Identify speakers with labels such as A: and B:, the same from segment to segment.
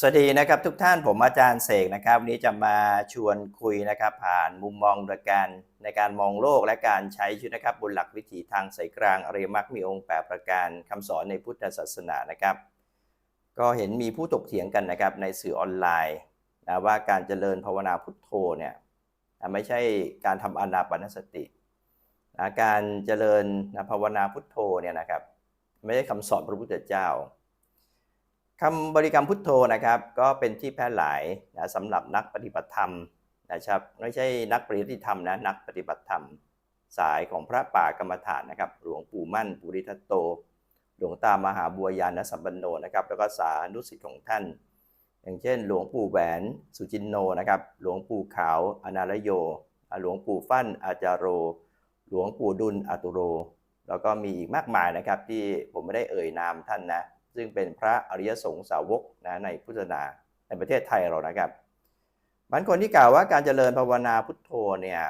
A: สวัสดีนะครับทุกท่านผมอาจารย์เสกนะครับวันนี้จะมาชวนคุยนะครับ ผ่านมุมมองโดยการในการมองโลกและการใช้ชีวิตนะครับบนหลักวิถีทางสายกลางอริยมรรคมีองค์แปดประการคำสอนในพุทธศาสนานะครับ ก็เห็นมีผู้ถกเถียงกันนะครับในสื่อออนไลน์นะว่าการเจริญภาวนาพุทโธเนี่ยไม่ใช่การทำอนาปานสตินะการเจริญภาวนาพุทโธเนี่ยนะครับ ไม่ใช่คำสอนพระพุทธเจ้า คำบริกรรมพุทโธนะครับ ก็เป็นที่แพร่หลายนะสำหรับนักปฏิบัติธรรมนะครับไม่ใช่นักปริยัติธรรมนะนักปฏิบัติธรรม สายของพระป่ากรรมฐานนะครับ หลวงปู่มั่นปุริทัตโต หลวงตามหาบัวยานสัมปันโนนะครับ แล้วก็สานุสิทธิ์ของท่าน อย่างเช่น หลวงปู่แหวนสุจินโนนะครับ หลวงปู่ขาวอนารโย หลวงปู่ฟั่นอาจารโร หลวงปู่ดุลอาตุโร แล้วก็มีอีกมากมายนะครับที่ผมไม่ได้เอ่ยนามท่านนะ ซึ่งเป็นพระอริยสงฆ์สาวกนะในพุทธศาสนาในประเทศไทยเรานะครับบางคนที่กล่าวว่าการเจริญภาวนาพุทโธเนี่ย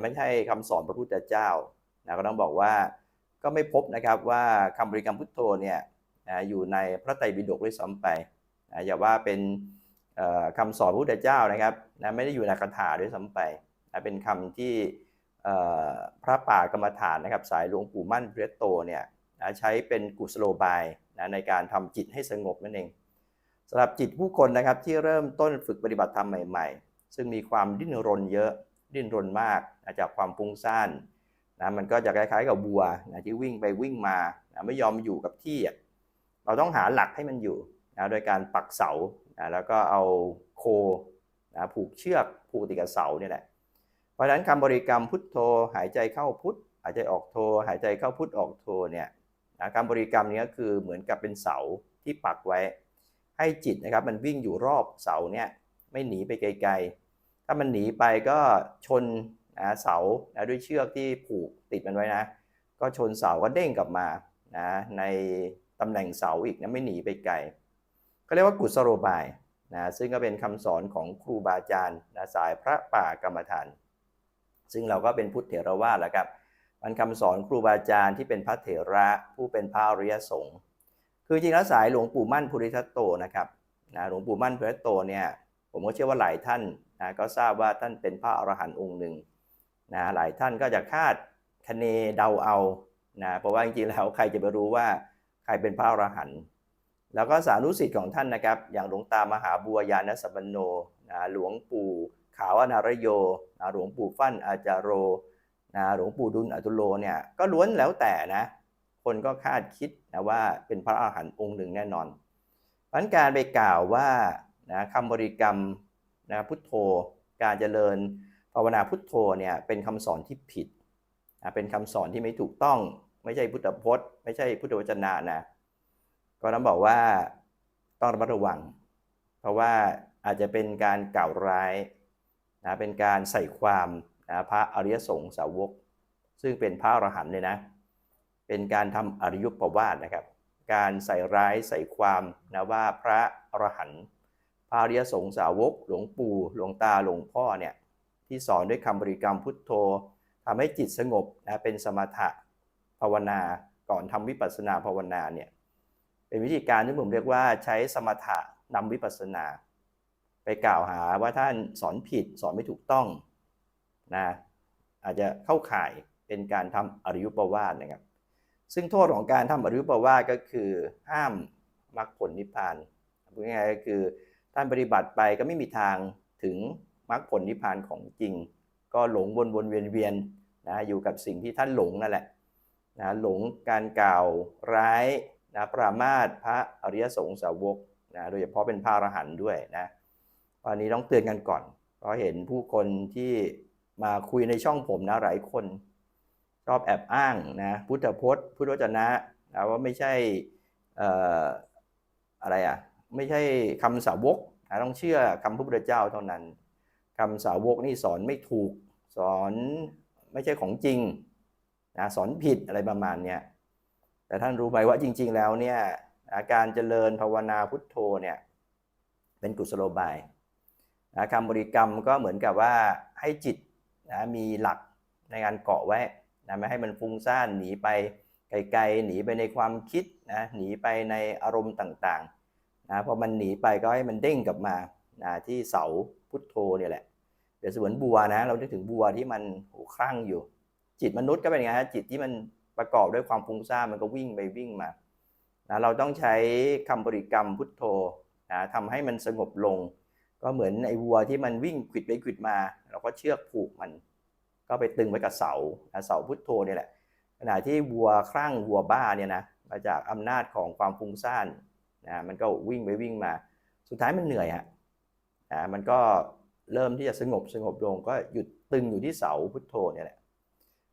A: ไม่ใช่คำสอนพระพุทธเจ้านะก็ต้องบอกว่าก็ไม่พบนะครับว่าคำบริกรรมพุทโธเนี่ยอยู่ในพระไตรปิฎกด้วยซ้ำไปนะอย่าว่าเป็นเอ่อคำสอนพระพุทธเจ้านะครับนะไม่ได้อยู่ในคาถาด้วยซ้ำไปนะเป็นคำที่พระป่ากรรมฐานนะครับ สายหลวงปู่มั่นเพรตโตเนี่ย นะใช้เป็นกุศโลบายนะในการทำจิตให้สงบนั่นเองสำหรับจิตผู้คนนะครับที่เริ่มต้นฝึกปฏิบัติธรรมใหม่ ๆ ซึ่งมีความดิ้นรนเยอะดิ้นรนมากนะจากความฟุ้งซ่านนะมันก็จะคล้ายๆกับวัวนะที่วิ่งไปวิ่งมานะไม่ยอมอยู่กับที่ เราต้องหาหลักให้มันอยู่นะโดยการปักเสานะแล้วก็เอาโคนะผูกเชือกผูกติดกับเสาเนี่ยแหละเพราะฉะนั้นคำบริกรรมพุทโธหายใจเข้าพุทหายใจออกโธหายใจเข้าพุทออกโธเนี่ย นะคำบริกรรมนี้ก็คือเหมือนกับเป็นเสาที่ปักไว้ ให้จิตนะครับมันวิ่งอยู่รอบเสาเนี่ยไม่หนีไปไกลๆ ถ้ามันหนีไปก็ชนนะเสานะด้วยเชือกที่ผูกติดมันไว้นะ ก็ชนเสาก็เด้งกลับมานะในตำแหน่งเสาอีกนะไม่หนีไปไกล ก็เรียกว่ากุศโลบายนะซึ่งก็เป็นคำสอนของครูบาอาจารย์นะสายพระป่ากรรมฐาน ซึ่งเราก็เป็นพุทธเถรวาทแหล้วครับ มันคำสอนครูบาอาจารย์ที่เป็นพระเถระผู้เป็นพระอริยสงฆ์คือจริงแล้วสายหลวงปู่มั่นภูริทัตโตนะครับนะหลวงปู่มั่นภูริทัตโตเนี่ยผมก็เชื่อว่าหลายท่านนะก็ทราบว่าท่านเป็นพระอรหันต์องค์หนึ่งนะหลายท่านก็จะคาดคะเนเดาเอานะเพราะว่าจริงๆแล้วใครจะไปรู้ว่าใครเป็นพระอรหันต์แล้วก็สานุสิทธิ์ของท่านนะครับ อย่างหลวงตามหาบัวยานสัมปันโนนะหลวงปู่ขาวอนารโยนะหลวงปู่ฟั่นอาจารโร นะหลวงปู่ดุลอตุโลเนี่ยก็ล้วนแล้วแต่นะคนก็คาดคิดนะว่าเป็นพระอาหารหันต์องค์หนึ่งแน่นอนเพราะฉะนั้นการไปกล่าวว่านะคำบริกรรมนะพุทโธการเจริญภาวนาพุทโธเนี่ยเป็นคำสอนที่ผิดนะเป็นคำสอนที่ไม่ถูกต้อง ไม่ใช่พุทธพจน์ ไม่ใช่พุทธวจนะนะก็ต้องบอกว่าต้องระมัดระวัง เพราะว่าอาจจะเป็นการกล่าวร้ายนะเป็นการใส่ความ นะพระอริยสงฆ์สาวก ซึ่งเป็นพระอรหันต์เลยนะ เป็นการทำอริยปวาทนะครับ การใส่ร้ายใส่ความนะว่าพระอรหันต์พระอริยสงฆ์สาวก หลวงปู่หลวงตาหลวงพ่อเนี่ยที่สอนด้วยคำบริกรรมพุทโธทำให้จิตสงบนะเป็นสมถะภาวนาก่อนทำวิปัสสนาภาวนาเนี่ยเป็นวิธีการที่ผมเรียกว่าใช้สมถะนำวิปัสสนา ไปกล่าวหาว่าท่านสอนผิดสอนไม่ถูกต้อง นะอาจจะเข้าข่ายเป็นการทำอริยุปวาสนะครับ ซึ่งโทษของการทำอริยุปวาสก็คือห้ามมรรคผลนิพพานพูดง่ายๆก็คือท่านปฏิบัติไปก็ไม่มีทางถึงมรรคผลนิพพานของจริง ก็หลงวนวนเวียนเวียนนะอยู่กับสิ่งที่ท่านหลงนั่นแหละนะหลงการกล่าวร้ายนะปรามาสพระอริยสงฆ์สาวกนะโดยเฉพาะเป็นพระอรหันต์ด้วยนะวันนี้ต้องเตือนกันก่อนเพราะเห็นผู้คนที่ มาคุยในช่องผมนะหลายคนชอบแอบอ้างนะพุทธพจน์ พุทธวจนะนะว่าไม่ใช่อออะไรอะไม่ใช่คำสาวกนะต้องเชื่อคำพระพุทธเจ้าเท่านั้นคำสาวกนี่สอนไม่ถูก สอนไม่ใช่ของจริงนะสอนผิดอะไรประมาณเนี้ยแต่ท่านรู้ไหมว่าจริง ๆ แล้วเนี่ยอาการเจริญภาวนาพุทโธเนี่ยเป็นกุศโลบายนะคำบริกรรมก็เหมือนกับว่าให้จิต นะมีหลักในการเกาะไว้นะไม่ให้มันฟุ้งซ่านหนีไปไกลๆหนีไปในความคิดนะหนีไปในอารมณ์ต่างๆนะพอมันหนีไปก็ให้มันเด้งกลับมานะที่เสาพุทโธเนี่ยแหละเดี๋ยวสมือนบัวนะเรานึกถึงบัวที่มันโหคลั่งอยู่ จิตมนุษย์ก็เป็นไงฮะจิตที่มันประกอบด้วยความฟุ้งซ่านมันก็วิ่งไปวิ่งมานะเราต้องใช้คำบริกรรมพุทโธนะทำให้มันสงบลง ก็เหมือนไอ้วัวที่มันวิ่งขิดไปขิดมา เราก็เชือกผูกมัน ก็ไปตึงไว้กับเสาเสาพุทโธเนี่ยแหละขณะที่วัวคลั่งวัวบ้าเนี่ยนะมาจากอำนาจของความฟุ้งซ่านนะมันก็วิ่งไปวิ่งมา สุดท้ายมันเหนื่อยฮะนะมันก็เริ่มที่จะสงบสงบลงก็หยุดตึงอยู่ที่เสาพุทโธเนี่ยแหละ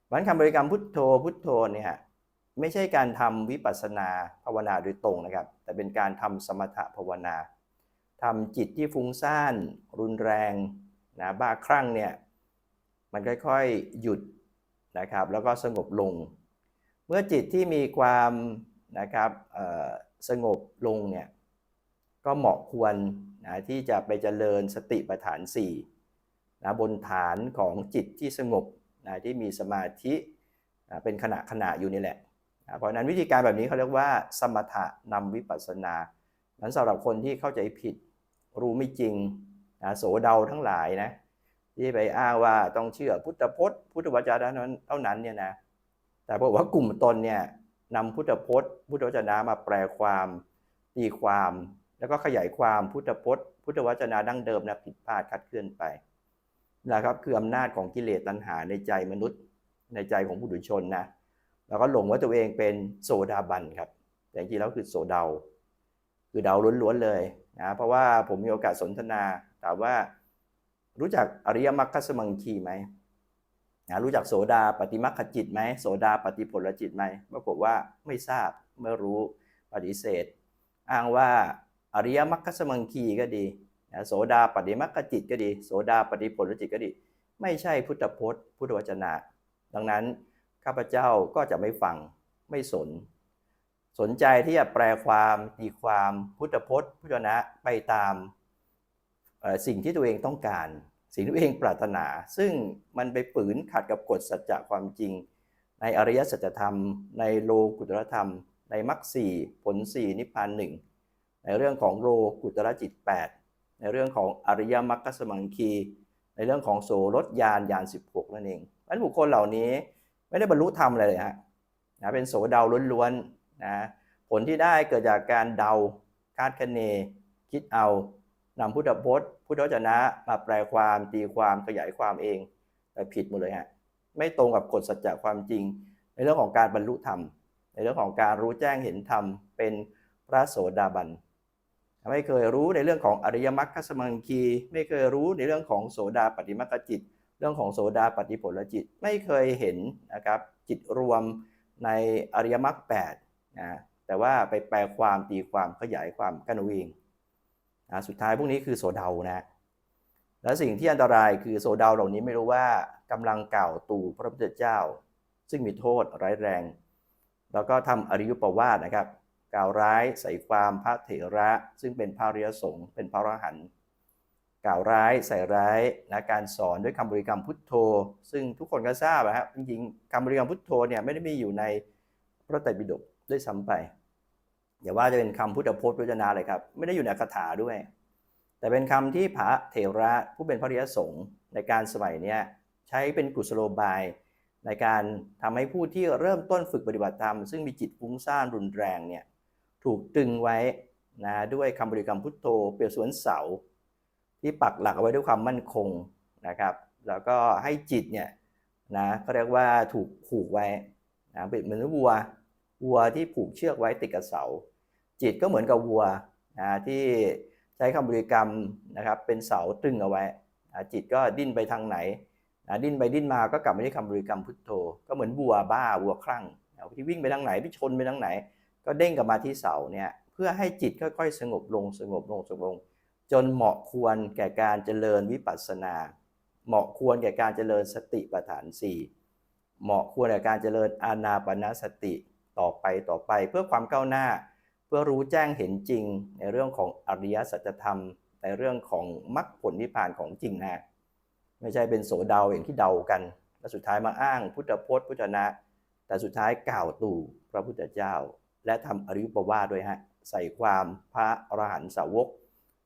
A: วันคำบริกรรมพุทโธพุทโธเนี่ยไม่ใช่การทำวิปัสสนาภาวนาโดยตรงนะครับ แต่เป็นการทำสมถะภาวนา ทำจิตที่ฟุ้งซ่านรุนแรงนะบ้าคลั่งเนี่ยมันค่อยๆหยุดนะครับแล้วก็สงบลง เมื่อจิตที่มีความนะครับสงบลงเนี่ยก็เหมาะควรนะที่จะไปเจริญสติปัฏฐาน4นะบนฐานของจิตที่สงบนะที่มีสมาธินะเป็นขณะขณะอยู่นี่แหละนะเพราะนั้นวิธีการแบบนี้เขาเรียกว่า สมถะนำวิปัสสนานั้นสำหรับคนที่เข้าใจผิด รู้ไม่จริงโสเดาทั้งหลายนะที่ไปอ้างว่าต้องเชื่อพุทธพจน์ พุทธวจนะเท่านั้นเนี่ยนะแต่บอกว่ากลุ่มตนเนี่ยนำพุทธพจน์ พุทธวจนะมาแปลความตีความ แล้วก็ขยายความพุทธพจน์ พุทธวจนะดั้งเดิมนะผิดพลาดคัดเคลื่อนไปนะครับคืออำนาจของกิเลสตัณหาในใจมนุษย์ ในใจของผู้ดุชนนะแล้วก็หลงว่าตัวเองเป็นโสดาบันครับ แต่จริงๆแล้วคือโสดา คือเดาล้วนๆเลยนะเพราะว่าผมมีโอกาสสนทนาถามว่ารู้จักอริยมรรคสมังคีไหมนะรู้จักโสดาปฏิมัคคจิตไหมโสดาปฏิผลจิตไหมปรากฏว่าไม่ทราบไม่รู้ปฏิเสธ อ้างว่าอริยมรรคสมังคีก็ดีโสดาปฏิมัคคจิตก็ดี โสดาปฏิผลจิตก็ดี ไม่ใช่พุทธพจน์ พุทธวจนะ ดังนั้นข้าพเจ้าก็จะไม่ฟังไม่สน สนใจที่จะแปลความตีความพุทธพจน์ พุทธนะไปตามสิ่งที่ตัวเองต้องการ สิ่งที่ตัวเองปรารถนา ซึ่งมันไปฝืนขัดกับกฎสัจจะความจริง ในอริยสัจธรรม ในโลกุตรธรรม ในมรรคสี่ผลสี่นิพพานหนึ่งในเรื่องของโลกุตรจิต 8 ในเรื่องของอริยมรรคสมังคี ในเรื่องของโสรถยานยาน 16 นั่นเองนั้นบุคคลเหล่านี้ไม่ได้บรรลุธรรมอะไรเลยฮะนะเป็นโสเดาล้วนๆ นะผลที่ได้เกิดจากการเดาคาดคะเน คิดเอานำพุทธพจน์ พุทธวจนะมาแปลความตีความขยายความเองแต่ผิดหมดเลยฮะไม่ตรงกับกฎสัจจะความจริง ในเรื่องของการบรรลุธรรม ในเรื่องของการรู้แจ้งเห็นธรรม เป็นพระโสดาบันไม่เคยรู้ในเรื่องของอริยมรรคสมังคี ไม่เคยรู้ในเรื่องของโสดาปฏิมรรคจิต เรื่องของโสดาปฏิผลจิต ไม่เคยเห็นนะครับจิตรวมในอริยมรรคแปด นะแต่ว่าไปแปลความตีความขยายความกันเองนะสุดท้ายพวกนี้คือโสเดานะและสิ่งที่อันตรายคือโสเดาเหล่านี้ไม่รู้ว่ากำลังกล่าวตู่พระพุทธเจ้า ซึ่งมีโทษร้ายแรง แล้วก็ทำอริยุปวาทนะครับ กล่าวร้ายใส่ความพระเถระซึ่งเป็นพระริยสงฆ์เป็นพระอรหันต์กล่าวร้ายใส่ร้ายนะการสอนด้วยคำบริกรรมพุทโธ ซึ่งทุกคนก็ทราบนะครับจริงๆคำบริกรรมพุทโธเนี่ยไม่ได้มีอยู่ในพระไตรปิฎก ด้วยซ้ำไปอย่าว่าจะเป็นคำพุทธพจน์พุทธนาเลยครับ ไม่ได้อยู่ในคาถาด้วย แต่เป็นคำที่พระเถระผู้เป็นพระริยสงฆ์ในการสมัยนี้ใช้เป็นกุศโลบาย ในการทำให้ผู้ที่เริ่มต้นฝึกปฏิบัติธรรม ซึ่งมีจิตฟุ้งซ่านรุนแรงเนี่ยถูกตึงไว้นะด้วยคำบริกรรมพุทโธเปรียบสวนเสา ที่ปักหลักเอาไว้ด้วยความมั่นคงนะครับแล้วก็ให้จิตเนี่ยนะเขาเรียกว่าถูกผูกไว้นะเป็นเหมือนวัว วัวที่ผูกเชือกไว้ติดกับเสา จิตก็เหมือนกับวัวนะที่ใช้คำบริกรรมนะครับเป็นเสาตึงเอาไว้นะจิตก็ดิ้นไปทางไหนนะดิ้นไปดิ้นมาก็กลับมาที่คำบริกรรมพุทโธ ก็เหมือนวัวบ้าวัวคลั่งนะที่วิ่งไปทางไหนที่ชนไปทางไหน ก็เด้งกลับมาที่เสาเนี่ยเพื่อให้จิตค่อยๆ สงบลงสงบลงสงบลง จนเหมาะควรแก่การเจริญวิปัสสนา เหมาะควรแก่การเจริญสติปัฏฐานสี่เหมาะควรแก่การเจริญอานาปนาสติ ต่อไปต่อไปเพื่อความก้าวหน้า เพื่อรู้แจ้งเห็นจริง ในเรื่องของอริยสัจธรรม ในเรื่องของมรรคผลนิพพานของจริงนะไม่ใช่เป็นโสเดาอย่างที่เดากัน แล้วสุดท้ายมาอ้างพุทธพจน์พุทธนะ แต่สุดท้ายกล่าวตู่พระพุทธเจ้า และทำอริยปวาด้วยฮะใส่ความพระอรหันตสาวก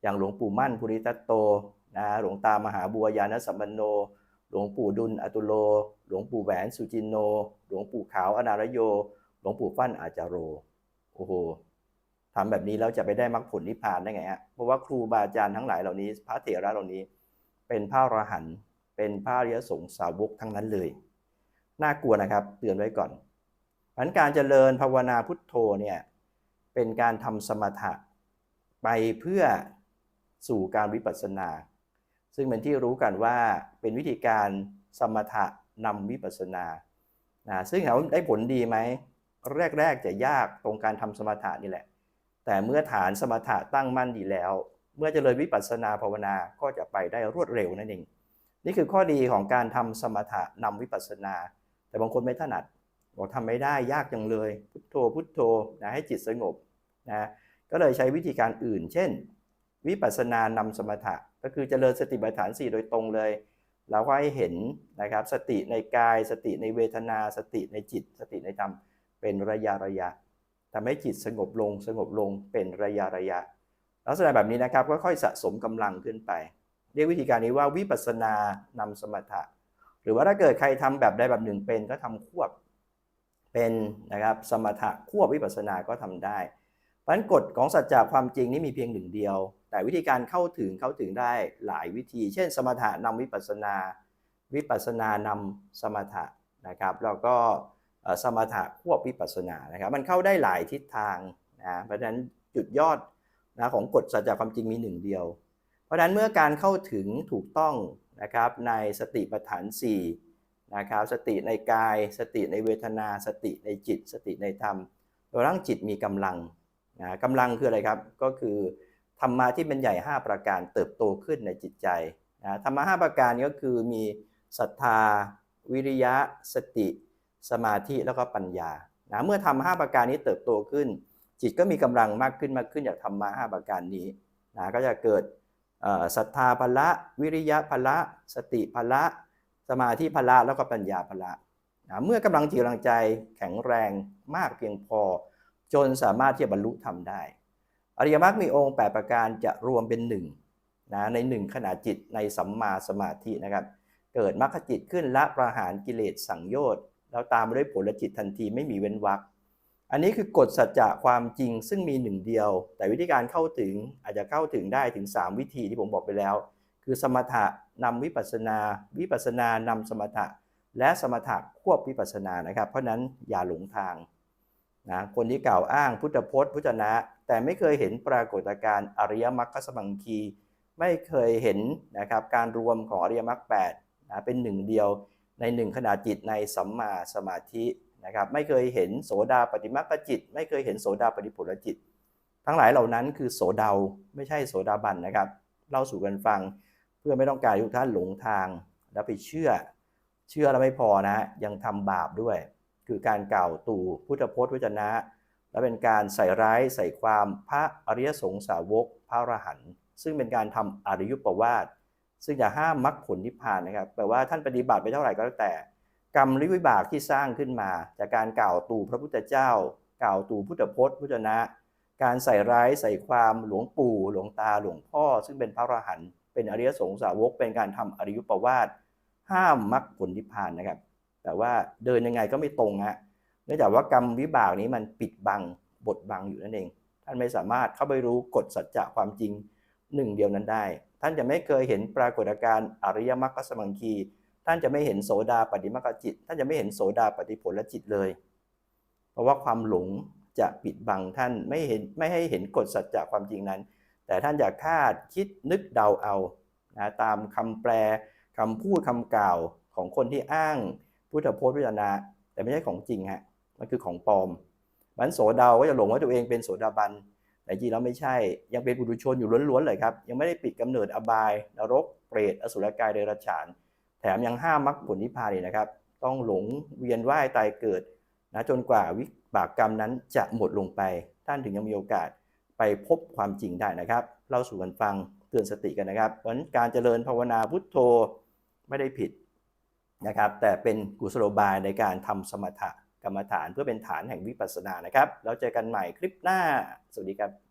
A: อย่างหลวงปู่มั่นภูริทัตโตนะหลวงตามหาบัวยานสัมปันโน หลวงปู่ดุลอตุโล หลวงปู่แหวนสุจินโน หลวงปู่ขาวอนารโย ลวงปู่ฟั่นอาจารโรโอ้โหทำแบบนี้แล้วจะไปได้มรรคผลนิพพานได้ไงฮะเพราะว่าครูบาอาจารย์ทั้งหลายเหล่านี้ พระเถระเหล่านี้ เป็นพระอรหันต์เป็นพระอริยสงฆ์สาวกทั้งนั้นเลย น่ากลัวนะครับเตือนไว้ก่อนผันการเจริญภาวนาพุทโธเนี่ยเป็นการทำสมถะไปเพื่อสู่การวิปัสสนา ซึ่งเป็นที่รู้กันว่าเป็นวิธีการสมถะนำวิปัสสนานะซึ่งถามว่าได้ผลดีไหม แรก ๆ จะยากตรงการทำสมถะนี่แหละ แต่เมื่อฐานสมถะตั้งมั่นดีแล้ว เมื่อเจริญวิปัสสนาภาวนาก็จะไปได้รวดเร็วนั่นเอง นี่คือข้อดีของการทำสมถะนำวิปัสสนา แต่บางคนไม่ถนัดบอกทำไม่ได้ยากจังเลย พุทโธพุทโธนะให้จิตสงบนะก็เลยใช้วิธีการอื่น เช่น วิปัสสนานำสมถะ ก็คือเจริญสติปัฏฐาน 4 โดยตรงเลยเราก็ให้เห็นนะครับสติในกายสติในเวทนา สติในจิต สติในธรรม เป็นระยะระยะทำให้จิตสงบลงสงบลงเป็นระยะระยะ ลักษณะแบบนี้นะครับก็ค่อยสะสมกำลังขึ้นไป เรียกวิธีการนี้ว่าวิปัสสนานำสมถะ หรือว่าถ้าเกิดใครทำแบบใดแบบหนึ่งเป็นก็ทำควบเป็นนะครับสมถะควบวิปัสสนาก็ทำได้เพราะนั้นกฎของสัจจะความจริงนี่มีเพียงหนึ่งเดียว แต่วิธีการเข้าถึงเข้าถึงได้หลายวิธี เช่น สมถะนำวิปัสสนา วิปัสสนานำสมถะนะครับแล้วก็ สมถะควบวิปัสสนานะครับมันเข้าได้หลายทิศทางนะเพราะฉะนั้นจุดยอดนะของกฎสัจจะความจริงมีหนึ่งเดียว เพราะฉะนั้นเมื่อการเข้าถึงถูกต้องนะครับในสติปัฏฐาน4นะครับสติในกาย สติในเวทนา สติในจิต สติในธรรมจนร่างจิตมีกำลังนะกำลังคืออะไรครับก็คือธรรมะที่เป็นใหญ่ 5 ประการเติบโตขึ้นในจิตใจนะธรรมะ5ประการนี้ก็คือมีศรัทธา วิริยะ สติ สมาธิแล้วก็ปัญญานะเมื่อทำ5ประการนี้เติบโตขึ้น จิตก็มีกำลังมากขึ้นมากขึ้นจากธรรมะ5ประการนี้นะก็จะเกิดศรัทธาพละ วิริยะพละ สติพละ สมาธิพละแล้วก็ปัญญาพละนะเมื่อกำลังจิตกำลังใจแข็งแรงมากเพียงพอ จนสามารถที่จะบรรลุธรรมได้ อริยมรรคมีองค์ 8 ประการจะรวมเป็นหนึ่งนะในหนึ่งขณะจิตในสัมมาสมาธินะครับ เกิดมรรคจิตขึ้นละประหารกิเลสสังโยชน์ แล้วตามมาด้วยผลจิตทันทีไม่มีเว้นวรรคอันนี้คือกฎสัจจะความจริงซึ่งมีหนึ่งเดียว แต่วิธีการเข้าถึงอาจจะเข้าถึงได้ถึง 3 วิธีที่ผมบอกไปแล้ว คือสมถะนำวิปัสนาวิปัสนานำสมถะ และสมถะควบวิปัสสนานะครับ เพราะนั้นอย่าหลงทางนะคนที่กล่าวอ้างพุทธพจน์พุทธนะ แต่ไม่เคยเห็นปรากฏการณ์อริยมรรคสมังคี ไม่เคยเห็นนะครับการรวมของอริยมรรค8นะเป็นหนึ่งเดียว ในหนึ่งขณะจิตในสัมมาสมาธินะครับไม่เคยเห็นโสดาปฏิมัคจิต ไม่เคยเห็นโสดาปฏิผลจิต ทั้งหลายเหล่านั้นคือโสดาไม่ใช่โสดาบันนะครับเล่าสู่กันฟังเพื่อไม่ต้องการทุกท่านหลงทางแล้วไปเชื่อ เชื่อแล้วไม่พอนะยังทำบาปด้วย คือการกล่าวตู่พุทธพจน์วจนะ และเป็นการใส่ร้ายใส่ความพระอริยสงสาวกพระอรหันต์ซึ่งเป็นการทำอริยุปวาท ซึ่งจะห้ามมรรคผลนิพพานนะครับแปลว่าท่านปฏิบัติไปเท่าไหร่ก็แล้วแต่ กรรมรือวิบากที่สร้างขึ้นมา จากการกล่าวตู่พระพุทธเจ้า กล่าวตู่พุทธพจน์ พุทธนะ การใส่ร้ายใส่ความหลวงปู่หลวงตาหลวงพ่อ ซึ่งเป็นพระอรหันต์เป็นอริยสงสาวก เป็นการทำอริยุปวาทห้ามมรรคผลนิพพานนะครับ แต่ว่าเดินยังไงก็ไม่ตรงฮะเนื่องจากว่ากรรมวิบากนี้มันปิดบังบดบังอยู่นั่นเอง ท่านไม่สามารถเข้าไปรู้กฎสัจจะความจริงหนึ่งเดียวนั้นได้ ท่านจะไม่เคยเห็นปรากฏการณ์อริยมรรคสมังคี ท่านจะไม่เห็นโสดาปฏิมาคจิต ท่านจะไม่เห็นโสดาปฏิผลจิตเลย เพราะว่าความหลงจะปิดบังท่านไม่เห็นไม่ให้เห็นกฎสัจจะความจริงนั้น แต่ท่านอยากคาดคิดนึกเดาเอานะตามคำแปลคำพูดคำกล่าวของคนที่อ้างพุทธพจน์วิจนะแต่ไม่ใช่ของจริงฮะมันคือของปลอมมันโสดาก็จะหลงว่าตัวเองเป็นโสดาบัน แต่จริงแล้วไม่ใช่ยังเป็นปุถุชนอยู่ล้วนๆเลยครับ ยังไม่ได้ปิดกำเนิดอบายนรกเปรตอสุรกายเดรัจฉาน แถมยังห้ามมรรคผลนิพพานเลยนะครับ ต้องหลงเวียนว่ายตายเกิดนะจนกว่าวิบากกรรมนั้นจะหมดลงไป ท่านถึงยังมีโอกาสไปพบความจริงได้นะครับเล่าสู่กันฟังเตือนสติกันนะครับเพราะนั้นการเจริญภาวนาพุทโธไม่ได้ผิดนะครับ แต่เป็นกุศโลบายในการทำสมถะ กรรมฐานเพื่อเป็นฐานแห่งวิปัสสนานะครับ แล้วเจอกันใหม่คลิปหน้า สวัสดีครับ